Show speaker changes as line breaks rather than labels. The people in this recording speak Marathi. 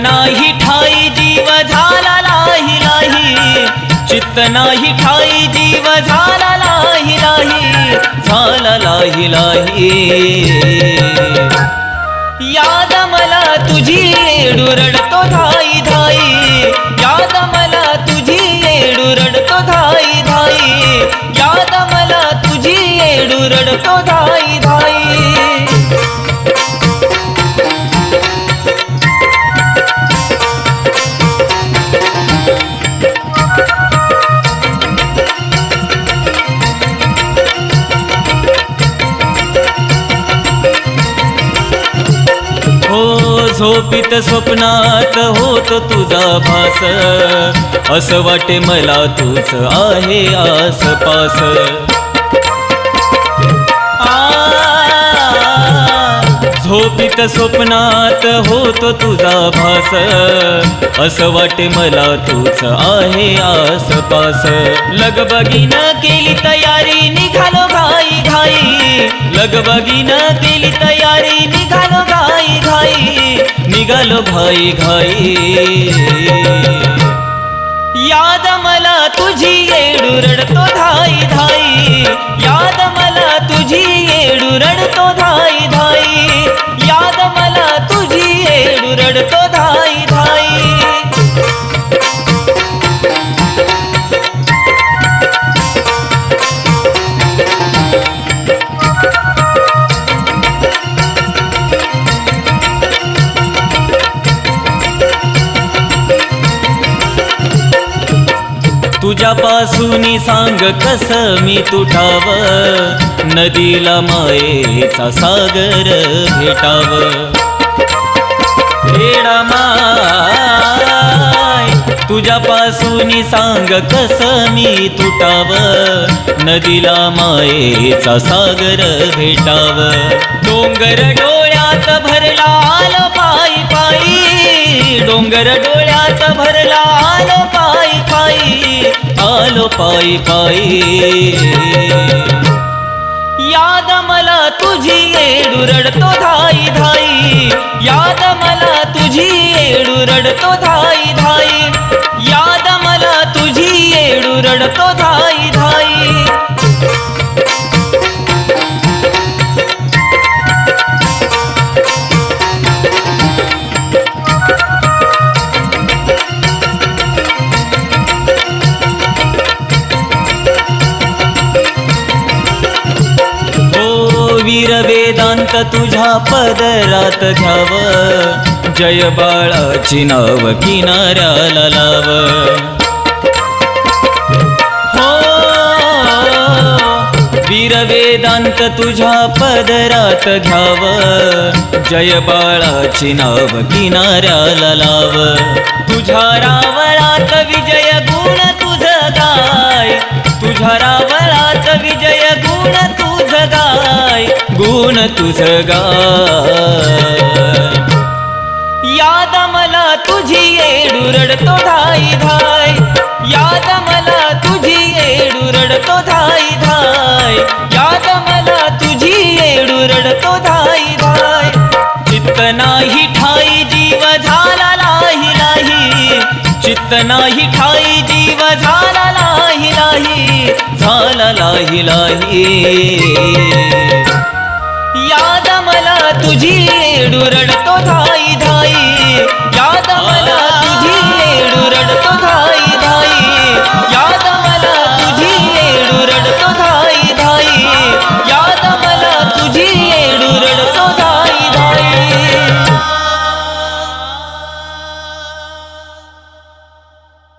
नाही ठाई जीव झाला लाही लाही चित्त नाही ठाई जीव झाला लाही लाही झाला लाही लाही याद मला तुझी डुरडतो धाई धाई. याद मला तुझी डुरडतो धाई धाई. याद मला तुझी डुरडतो धाई झोपित स्वप्नात होत तुझा भास. असं वाटे मला तूच आहे आसपास झोपित स्वप्नात होत तुझा भास. असं वाटे मला तूच आहे आसपास लगबगीनं केली तयारी निघालो घाई घाई. लगबगीन केली तयारी निघालो घाई घाई. निघालो घाई घाई. याद मला तुझी येडू रडतो धाई धाई. याद मला तुझी येडू रडतो धाई धाई. याद मला तुझी येडू रडतो धाई धाई तुझ्यापासून सांग कस मी तुठाव? नदीला मायेचा सागर भेटाव. हेडा माय तुझ्यापासून सांग कस मी तुटाव नदीला मायेचा सागर भेटाव. डोंगर डोळ्यात भरला आलो पायी पायी डोंगर डोळ्यात भरला पायी. पायी आलो पायी पायी याद मला तुझी येडू रडतो धाई धाई. याद मला तुझी येडू रडतो धाई धाई. याद मला तुझी येडू रडतो तुझ्या पदरात घ्याव? जय बाळाची नाव किनाऱ्याला लाव. हो वीर तुझ्या पदरात घ्याव. जय बाळाची नाव किनाऱ्याला लाव. तुझ्या रावळात विजय गुण तुझ गाय. याद मला तुझी येडू रडतो धाई धाय याद मला तुझी येडू रडतो धाई धाय याद मला तुझी येडू रडतो धाई धाय चित्त नाही ठाई जीव झाला लाही नाही. चित्त नाही ठाई जीव झाला लाही नाही. झाला लाही नाही. याद मला तुझी डुरडतो धाई धाई. याद मला